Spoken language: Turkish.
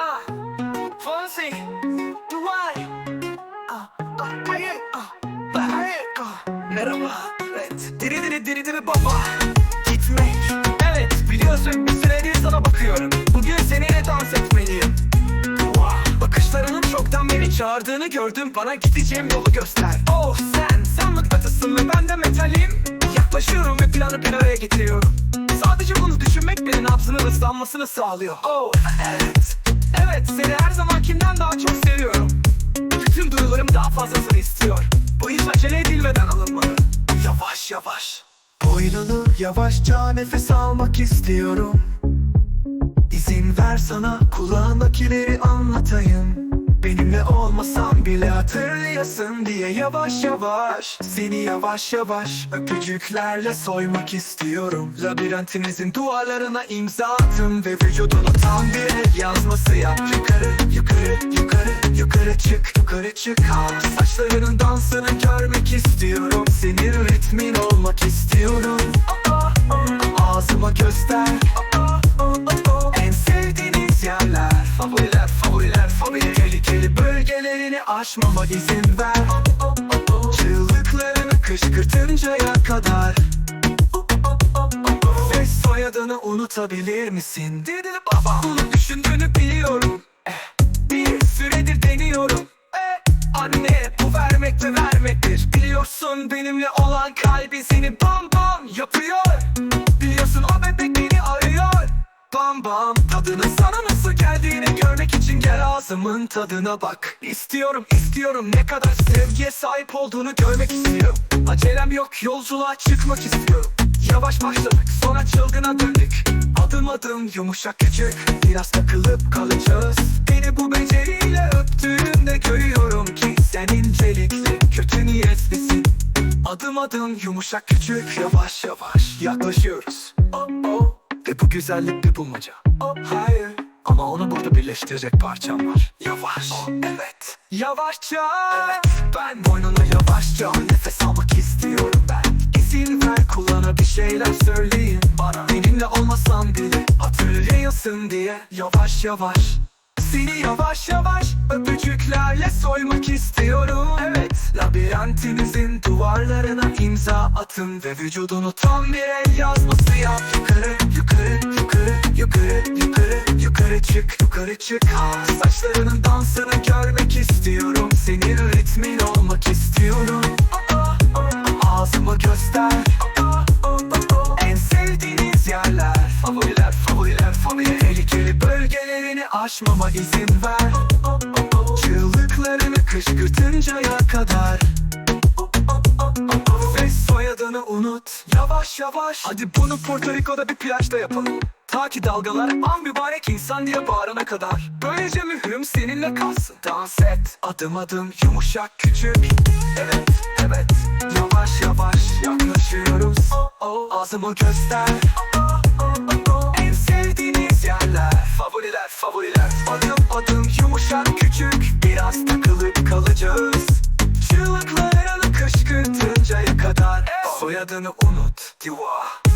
Ah, Fonzie, Dubai. Ah, ah, hayır, ah, ah, hayır, ah. Merhaba, evet. Diri diri diri diri baba. Gitmek. Evet, biliyorsun bir süredir sana bakıyorum. Bugün seninle dans etmeliyim. Bakışlarının çoktan beni çağırdığını gördüm. Bana gideceğim yolu göster. Oh sen, sen mıknatısın ve ben de metalim. Yaklaşıyorum ve planı bir araya getiriyorum. Sadece bunu düşünmek beni nabzının ıslanmasını sağlıyor. Oh evet. Evet seni her zamankinden daha çok seviyorum. Bütün duyularım daha fazlasını istiyor. Bu hiç acele edilmeden alınmalı. Yavaş yavaş. Boynunu yavaşça nefes almak istiyorum. İzin ver sana kulağındakileri anlatayım Benimle olmasan bile hatırlayasın diye yavaş yavaş. Seni yavaş yavaş öpücüklerle soymak istiyorum. Labirentimizin duvarlarına imza attım Ve vücudunu tam bir el yazması yap. Yukarı yukarı yukarı yukarı çık yukarı çık. Al Saçlarının dansını görmek istiyorum. Senin ritmin olmak aşmama izin ver. Çığlıklarını kışkırtıncaya kadar. Ve soyadını unutabilir misin? Didili baba. Bunu düşündüğünü biliyorum. Eh, Bir süredir deniyorum. Eh, Anne bu vermek ve vermektir. Biliyorsun benimle olan kalbi seni bam bam yapıyor Bam bam. Sana nasıl geldiğini görmek için gel ağzımın tadına bak. İstiyorum istiyorum ne kadar sevgiye sahip olduğunu görmek istiyorum. Acelem yok yolculuğa çıkmak istiyorum. Yavaş başladık sonra çılgına döndük. Adım adım yumuşak küçük Biraz takılıp kalacağız. Beni bu beceriyle öptüğünde görüyorum ki Sen incelikli kötü niyetlisin. Adım adım yumuşak küçük Yavaş yavaş yaklaşıyoruz. Oh, oh. Bu güzellik bir bulmaca. Oh, Hayır. Ama onu burada birleştirecek parçam var. Yavaş. Oh, Evet. Yavaşça. Evet. Ben boynuna yavaşça nefes almak istiyorum ben. İzin ver kulağına bir şeyler söyleyin bana. Benimle olmasan bile hatırlayasın diye. Yavaş yavaş. Seni yavaş yavaş öpücüklerle soymak istiyorum. Evet. Labirentimizin duvarlarına imza atın Ve vücudunu tam bir el yazması yap Yukarı yukarı yukarı yukarı yukarı yukarı çık yukarı çık. Ha. Saçlarının dansını görmek istiyorum. Senin ritmin olmak istiyorum. Ağzımı göster. En sevdiğiniz yerler. Favoriler favoriler favori Tehlikeli bölgelerini aşmama izin ver. Çığlıklarını kışkırtıncaya kadar soyadını unut. Yavaş yavaş. Hadi bunu Porto Rico'da bir plajda yapalım. Ta ki dalgalar an mübarek insan diye bağırana kadar. Böylece mührüm seninle kalsın. Dans et. Adım adım yumuşak küçük. Evet evet. Yavaş yavaş yaklaşıyoruz. Oh, oh. Ağzımı göster. Oh, oh, oh. En sevdiğiniz yerler. Favoriler favoriler. Adım adım yumuşak Soyadını unut. Diva